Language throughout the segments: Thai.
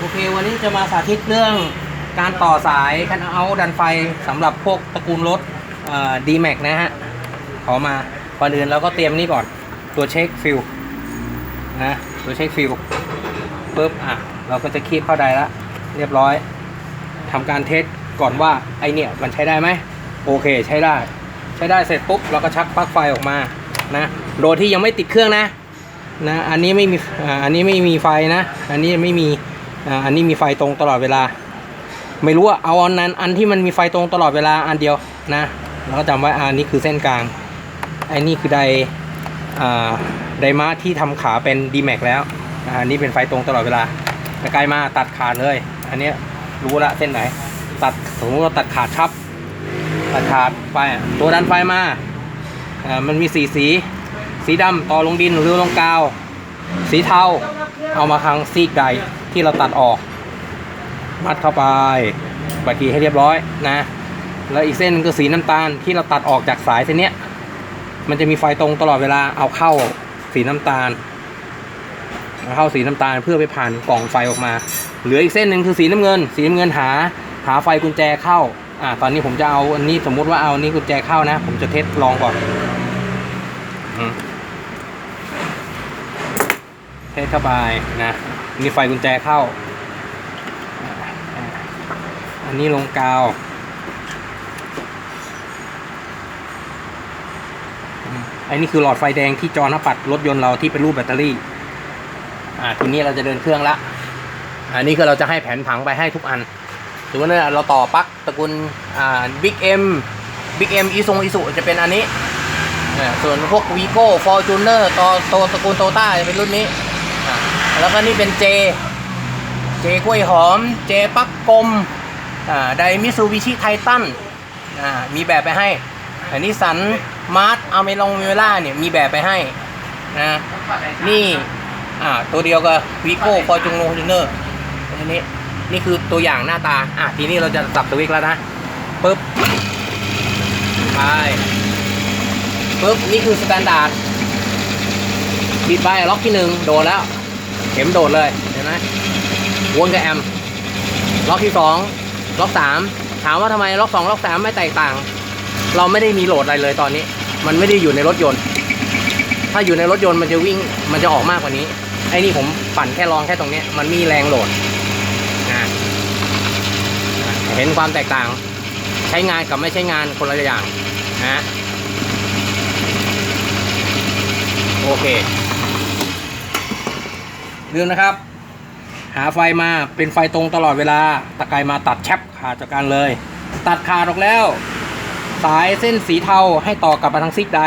โอเค วันนี้จะมาสาธิตเรื่องการต่อสายคันเอาดันไฟสำหรับพวกตระกูลรถดีแม็กนะฮะ ขอมาก่อนอื่นเราก็เตรียมนี่ก่อน ตัวเช็คฟิลนะตัวเช็คฟิลปุ๊บอะ เราก็จะคีบเข้าไดละ เรียบร้อยทำการเทสก่อนว่าไอเนี่ยมันใช้ได้ไหมโอเคใช้ได้ ใช้ได้เสร็จปุ๊บเราก็ชักปลั๊กไฟออกมานะโดยที่ยังไม่ติดเครื่องนะนะอันนี้ไม่มีอันนี้ไม่มีไฟนะ อันนี้ไม่มี อันนี้มีไฟตรงตลอดเวลา ไม่รู้ว่าเอาอันนั้นอันที่มันมีไฟตรงตลอดเวลาอันเดียวนะแล้วก็จำไว้อันนี้คือเส้นกลางไอ้นี่คือไดไดมาที่ทำขาเป็น d m a x แล้วอันนี้เป็นไฟตรงตลอดเวลาแต่ไกล้มาตัดขาดเลย อันนี้รู้ละเส้นไหน ตัดสมมติว่าตัดขาดชับตัดขาดไปตัวดันไฟมาอ่ามันมีสีสี สีดำต่อลงดินหรือลงกาว สีเทาเอามาทางซีกใด ที่เราตัดออก มัดเข้าไปบัดกีให้เรียบร้อยนะ แล้วอีกเส้นหนึงคือสีน้ำตาลที่เราตัดออกจากสายเส้นเนี้ยมันจะมีไฟตรงตลอดเวลาเอาเข้าสีน้ำตาลเอาเข้าสีน้ำตาลเพื่อไปผ่านกล่องไฟออกมา เหลืออีกเส้นหนึ่งคือสีน้ำเงิน สีน้ำเงินหา หาไฟกุญแจเข้าอ่าตอนนี้ผมจะเอาอันนี้สมมุติว่าเอาอันนี้กุญแจเข้านะ ผมจะเทสลองก่อนเทสเข้าไปนะ มีไฟกุญแจเข้า อันนี้ลงกาว อันนี้คือหลอดไฟแดงที่จอหน้าปัดรถยนต์เราที่เป็นรูปแบตเตอรี่ อ่า ทีนี้เราจะเดินเครื่องละ อันนี้คือเราจะให้แผนผังไปให้ทุกอันสมมติว่าเราต่อปลั๊กตระกูล อ่าบิ๊กเอ็มบิ๊กเอ็มอีซงอีสุจะเป็นอันนี้เนี่ยส่วนพวกวีโก้ฟอร์จูเนอร์ต่อโตตระกูลโตต้าจะเป็นรุ่นนี้ แล้วก็นี่เป็นเจ เจกล้วยหอม เจปักกลมอ่าไดมิซูบิชิไททันอ่ามีแบบไปให้อันนี้สันมาร์ทอเมลองเวล่าเนี่ยมีแบบไปให้นะนี่อ่าตัวเดียวกับวีโก้ฟอร์จูโนจูเนอร์อันนี้นี่คือตัวอย่างหน้าตา อะทีนี้เราจะสับสวิตช์แล้วนะปึ๊บไปปึ๊บ นี่คือสแตนดาร์ดบิดไปล็อกที่หนึ่งโดดแล้ว ข็มโดดเลยเห็นไหมวนกับแอมล็อกที่สองล็อกสามถามว่าทำไมล็อกสองล็อกสามไม่แตกต่าง เราไม่ได้มีโหลดอะไรเลยตอนนี้ มันไม่ได้อยู่ในรถยนต์ ถ้าอยู่ในรถยนต์มันจะวิ่งมันจะออกมากกว่านี้ไอ้นี่ผมปั่นแค่ลองแค่ตรงนี้มันมีแรงโหลดนะเห็นความแตกต่าง ใช้งานกับไม่ใช้งานคนละอย่างนะโอเค ลืมนะครับ หาไฟมาเป็นไฟตรงตลอดเวลา ตะไคร้มาตัดแชปขาดจากกันเลย ตัดขาดออกแล้ว สายเส้นสีเทาให้ต่อกลับมาทางซิกใด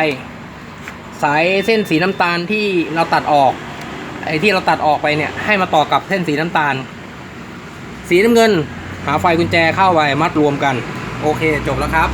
สายเส้นสีน้ำตาลที่เราตัดออกไอ้ที่เราตัดออกไปเนี่ยให้มาต่อกับเส้นสีน้ำตาล สีน้ำเงิน หาไฟกุญแจเข้าไปมัดรวมกัน โอเคจบแล้วครับ